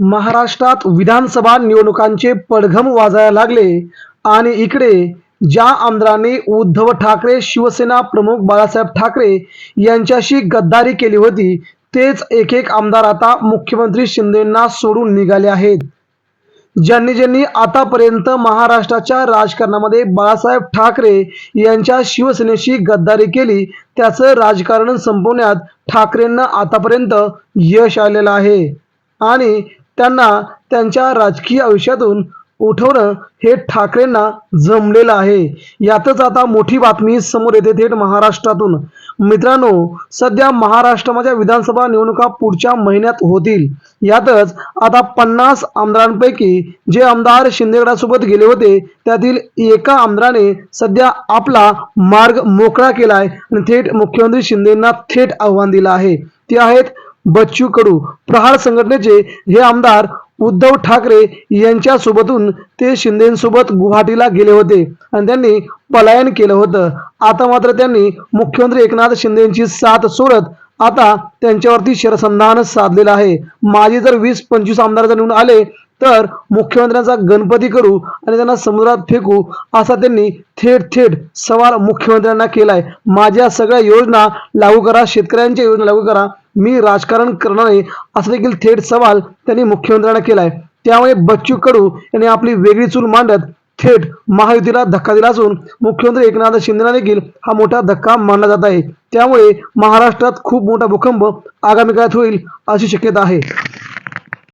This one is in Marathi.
महाराष्ट्रात विधानसभा निवडणुकांचे पडघम वाजायला लागले. आणि इकडे ज्या आमदारांनी उद्धव ठाकरे शिवसेना प्रमुख बाळासाहेब ठाकरे यांच्याशी गद्दारी केली होती तेच एक एक आमदार आता मुख्यमंत्री शिंदेंना सोडून निघाले आहेत. ज्यांनी ज्यांनी आतापर्यंत महाराष्ट्राच्या राजकारणामध्ये बाळासाहेब ठाकरे यांच्या शिवसेनेशी गद्दारी केली त्याचं राजकारण संपवण्यात ठाकरेंना आतापर्यंत यश आलेलं आहे. आणि त्यांना त्यांच्या राजकीय आयुष्यातून उठवणं हे ठाकरेंना जमलेलं आहे. यातच आता मोठी बातमी समोर येते थेट महाराष्ट्रातून. मित्रांनो सध्या महाराष्ट्रामध्ये विधानसभा निवडणुका पुढच्या महिन्यात होतील. यातच आता पन्नास आमदारांपैकी जे आमदार शिंदेगडासोबत गेले होते त्यातील एका आमदाराने सध्या आपला मार्ग मोकळा केला आहे आणि थेट मुख्यमंत्री शिंदेंना थेट आव्हान दिलं आहे. ते आहेत बच्चू कडू प्रहार संघटनेचे हे आमदार उद्धव ठाकरे यांच्या सोबतून ते शिंदेसोबत गुवाहाटीला गेले होते आणि त्यांनी पलायन केलं होतं. आता मात्र त्यांनी मुख्यमंत्री एकनाथ शिंदेची साथ सोडत आता त्यांच्यावरती शरसंधान साधलेलं आहे. माझे जर वीस पंचवीस आमदार जर निवडून आले तर मुख्यमंत्र्यांचा गणपती करू आणि त्यांना समुद्रात फेकू असा त्यांनी थेट थेट सवाल मुख्यमंत्र्यांना केलाय. माझ्या सगळ्या योजना लागू करा शेतकऱ्यांच्या योजना लागू करा मी राजकारण करणार नाही असा देखील थेट सवाल त्यांनी मुख्यमंत्र्यांना केलाय. त्यामुळे बच्चू कडू यांनी आपली वेगळी चूल मांडत थेट महायुतीला धक्का दिला असून मुख्यमंत्री एकनाथ शिंदेना देखील हा मोठा धक्का मानला जात आहे. त्यामुळे महाराष्ट्रात खूप मोठा भूकंप आगामी काळात होईल अशी शक्यता आहे.